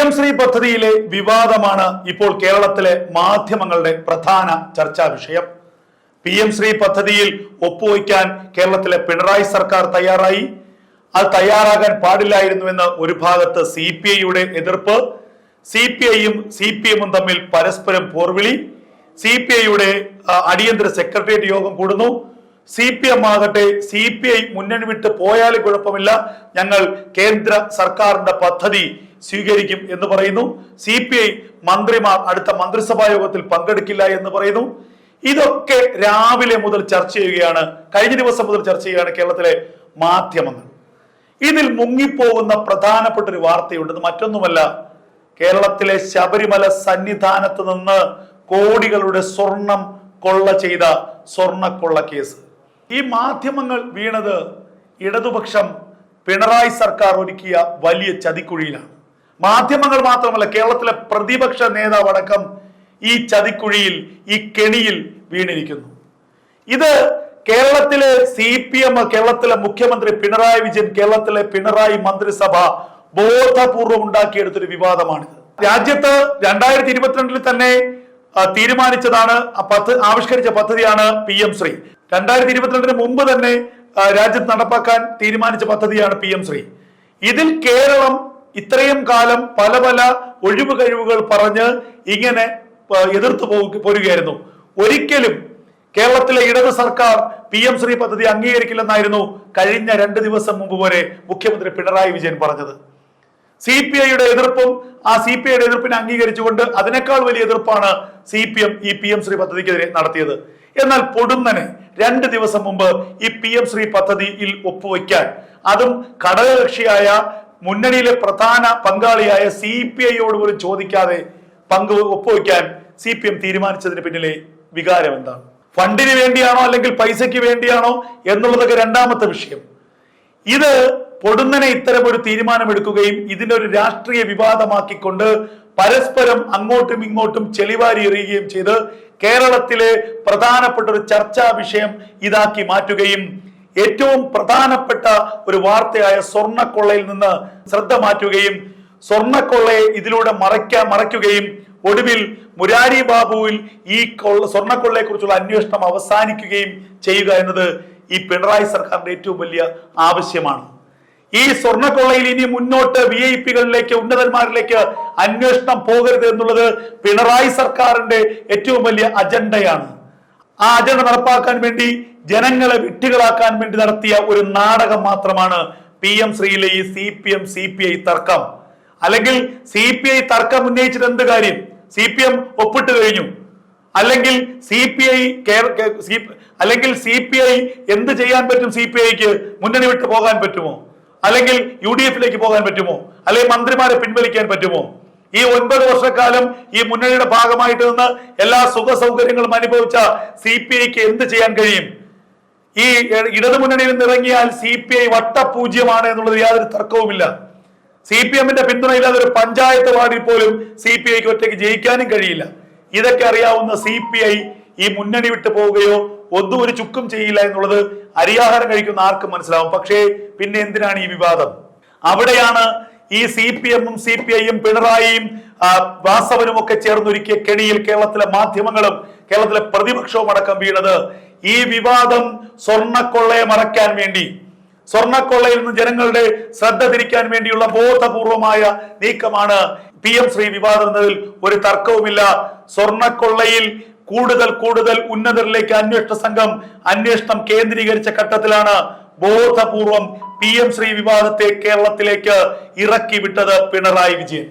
M Shri പദ്ധതിയിലെ വിവാദമാണ് ഇപ്പോൾ കേരളത്തിലെ മാധ്യമങ്ങളുടെ പ്രധാന ചർച്ചാ വിഷയം. പി എം ശ്രീ പദ്ധതിയിൽ ഒപ്പുവയ്ക്കാൻ കേരളത്തിലെ പിണറായി സർക്കാർ തയ്യാറായി. അത് തയ്യാറാകാൻ പാടില്ലായിരുന്നുവെന്ന് ഒരു ഭാഗത്ത് സി പി ഐയുടെ എതിർപ്പ് സി പി ഐയും സി പി എമ്മും തമ്മിൽ പരസ്പരം പോർവിളി സി പി ഐയുടെ അടിയന്തര സെക്രട്ടേറിയറ്റ് യോഗം കൂടുന്നു. സി പി എം ആകട്ടെ സി പി ഐ മുന്നണി വിട്ട് പോയാലും കുഴപ്പമില്ല. ഞങ്ങൾ കേന്ദ്ര സർക്കാരിന്റെ പദ്ധതി സ്വീകരിക്കും എന്ന് പറയുന്നു. സി പി ഐ മന്ത്രിമാർ അടുത്ത മന്ത്രിസഭാ യോഗത്തിൽ പങ്കെടുക്കില്ല എന്ന് പറയുന്നു. ഇതൊക്കെ രാവിലെ മുതൽ ചർച്ച ചെയ്യുകയാണ്. കഴിഞ്ഞ ദിവസം മുതൽ ചർച്ച ചെയ്യുകയാണ് കേരളത്തിലെ മാധ്യമങ്ങൾ. ഇതിൽ മുങ്ങിപ്പോകുന്ന പ്രധാനപ്പെട്ട ഒരു വാർത്തയുണ്ട്. മറ്റൊന്നുമല്ല. കേരളത്തിലെ ശബരിമല സന്നിധാനത്ത് നിന്ന് കോടികളുടെ സ്വർണം കൊള്ള ചെയ്ത സ്വർണക്കൊള്ള കേസ്. ഈ മാധ്യമങ്ങൾ വീണത് ഇടതുപക്ഷം പിണറായി സർക്കാർ ഒരുക്കിയ വലിയ ചതിക്കുഴിയിലാണ്. മാധ്യമങ്ങൾ മാത്രമല്ല കേരളത്തിലെ പ്രതിപക്ഷ നേതാവ് അടക്കം ഈ ചതിക്കുഴിയിൽ ഈ കെണിയിൽ വീണിരിക്കുന്നു. ഇത് കേരളത്തിലെ സി പി എം കേരളത്തിലെ മുഖ്യമന്ത്രി പിണറായി വിജയൻ കേരളത്തിലെ പിണറായി മന്ത്രിസഭ ബോധപൂർവം ഉണ്ടാക്കിയെടുത്തൊരു വിവാദമാണിത്. രാജ്യത്ത് രണ്ടായിരത്തി ഇരുപത്തിരണ്ടിൽ തന്നെ തീരുമാനിച്ചതാണ് ആവിഷ്കരിച്ച പദ്ധതിയാണ് പി എം ശ്രീ. രണ്ടായിരത്തി ഇരുപത്തിരണ്ടിന് മുമ്പ് തന്നെ രാജ്യത്ത് നടപ്പാക്കാൻ തീരുമാനിച്ച പദ്ധതിയാണ് പി എം ശ്രീ. ഇതിൽ കേരളം ഇത്രയും കാലം പല പല ഒഴിവ് കഴിവുകൾ പറഞ്ഞ് ഇങ്ങനെ എതിർത്ത് പോരുകയായിരുന്നു. ഒരിക്കലും കേരളത്തിലെ ഇടത് സർക്കാർ പി എം ശ്രീ പദ്ധതി അംഗീകരിക്കില്ലെന്നായിരുന്നു കഴിഞ്ഞ രണ്ട് ദിവസം മുമ്പ് വരെ മുഖ്യമന്ത്രി പിണറായി വിജയൻ പറഞ്ഞത്. സി പി ഐയുടെ എതിർപ്പും ആ സി പി ഐയുടെ എതിർപ്പിനെ അംഗീകരിച്ചുകൊണ്ട് അതിനേക്കാൾ വലിയ എതിർപ്പാണ് സി പി എം ഈ പി എം ശ്രീ പദ്ധതിക്കെതിരെ നടത്തിയത്. എന്നാൽ പൊടുന്നനെ രണ്ട് ദിവസം മുമ്പ് ഈ പി എം ശ്രീ പദ്ധതിയിൽ ഒപ്പുവയ്ക്കാൻ അതും ഘടകകക്ഷിയായ മുന്നണിയിലെ പ്രധാന പങ്കാളിയായ സി പി ഐയോട് പോലും ചോദിക്കാതെ പങ്ക് ഒപ്പുവെക്കാൻ സി പി എം തീരുമാനിച്ചതിന് പിന്നിലെ വികാരം എന്താണ്? ഫണ്ടിന് വേണ്ടിയാണോ അല്ലെങ്കിൽ പൈസയ്ക്ക് വേണ്ടിയാണോ എന്നുള്ളതൊക്കെ രണ്ടാമത്തെ വിഷയം. ഇത് പൊടുന്നനെ ഇത്തരം ഒരു തീരുമാനമെടുക്കുകയും ഇതിന്റെ ഒരു രാഷ്ട്രീയ വിവാദമാക്കിക്കൊണ്ട് പരസ്പരം അങ്ങോട്ടും ഇങ്ങോട്ടും ചെളിവാരി എറിയുകയും ചെയ്ത് കേരളത്തിലെ പ്രധാനപ്പെട്ട ഒരു ചർച്ചാ വിഷയം ഇതാക്കി മാറ്റുകയും ഏറ്റവും പ്രധാനപ്പെട്ട ഒരു വാർത്തയായ സ്വർണക്കൊള്ളയിൽ നിന്ന് ശ്രദ്ധ മാറ്റുകയും സ്വർണക്കൊള്ളയെ ഇതിലൂടെ മറയ്ക്ക മറയ്ക്കുകയും ഒടുവിൽ മുരാരി ബാബുവിൽ ഈ കൊള്ള സ്വർണക്കൊള്ളയെ കുറിച്ചുള്ള അന്വേഷണം അവസാനിക്കുകയും ചെയ്യുക എന്നത് ഈ പിണറായി സർക്കാരിന്റെ ഏറ്റവും വലിയ ആവശ്യമാണ്. ഈ സ്വർണക്കൊള്ളയിൽ ഇനി മുന്നോട്ട് വി ഐ പികളിലേക്ക് ഉന്നതന്മാരിലേക്ക് അന്വേഷണം പോകരുത് എന്നുള്ളത് പിണറായി സർക്കാരിന്റെ ഏറ്റവും വലിയ അജണ്ടയാണ്. ആ അജണ്ട നടപ്പാക്കാൻ വേണ്ടി ജനങ്ങളെ വിട്ടുകളാക്കാൻ വേണ്ടി നടത്തിയ ഒരു നാടകം മാത്രമാണ് പി എം ശ്രീയിലെ ഈ C P M C P I തർക്കം. അല്ലെങ്കിൽ സി പി ഐ തർക്കം ഉന്നയിച്ചിട്ട് എന്ത് കാര്യം? സി പി എം ഒപ്പിട്ട് കഴിഞ്ഞു. അല്ലെങ്കിൽ സി പി ഐ അല്ലെങ്കിൽ സി പി ഐ എന്ത് ചെയ്യാൻ പറ്റും സി പി ഐക്ക്? മുന്നണി വിട്ട് പോകാൻ പറ്റുമോ? അല്ലെങ്കിൽ യു ഡി എഫിലേക്ക് പോകാൻ പറ്റുമോ? അല്ലെങ്കിൽ മന്ത്രിമാരെ പിൻവലിക്കാൻ പറ്റുമോ? ഈ ഒൻപത് വർഷക്കാലം ഈ മുന്നണിയുടെ ഭാഗമായിട്ട് നിന്ന് എല്ലാ സുഖ സൗകര്യങ്ങളും അനുഭവിച്ച സി പി ഐക്ക് എന്ത് ചെയ്യാൻ കഴിയും? ഈ ഇടതു മുന്നണിയിൽ നിന്ന് ഇറങ്ങിയാൽ സി പി ഐ വട്ടപൂജ്യമാണ് എന്നുള്ളത് യാതൊരു തർക്കവുമില്ല. സി പി എമ്മിന്റെ പിന്തുണയില്ലാതെ ഒരു പഞ്ചായത്ത് വാർഡിൽ പോലും സി പി ഐക്ക് ഒറ്റയ്ക്ക് ജയിക്കാനും കഴിയില്ല. ഇതൊക്കെ അറിയാവുന്ന സി പി ഐ ഈ മുന്നണി വിട്ടു പോവുകയോ ഒന്നും ഒരു ചുക്കും ചെയ്യില്ല എന്നുള്ളത് അരിയാഹാരം കഴിക്കുന്ന ആർക്കും മനസ്സിലാവും. പക്ഷേ പിന്നെ എന്തിനാണ് ഈ വിവാദം? അവിടെയാണ് ഈ സി പി എമ്മും സി പി ഐയും പിണറായിയും വാസവനും ഒക്കെ ചേർന്നൊരുക്കിയ കെണിയിൽ കേരളത്തിലെ മാധ്യമങ്ങളും കേരളത്തിലെ പ്രതിപക്ഷവും അടക്കം വീണത് ഈ വിവാദം സ്വർണക്കൊള്ളയെ മറയ്ക്കാൻ വേണ്ടി സ്വർണക്കൊള്ളയിൽ നിന്ന് ജനങ്ങളുടെ ശ്രദ്ധ തിരിക്കാൻ വേണ്ടിയുള്ള ബോധപൂർവമായ നീക്കമാണ് പി എം ശ്രീ വിവാദം എന്നതിൽ ഒരു തർക്കവുമില്ല. സ്വർണക്കൊള്ളയിൽ കൂടുതൽ കൂടുതൽ ഉന്നതരിലേക്ക് അന്വേഷണ സംഘം അന്വേഷണം കേന്ദ്രീകരിച്ച ഘട്ടത്തിലാണ് ബോധപൂർവം പി എം ശ്രീ വിവാദത്തെ കേരളത്തിലേക്ക് ഇറക്കി വിട്ടത് പിണറായി വിജയൻ.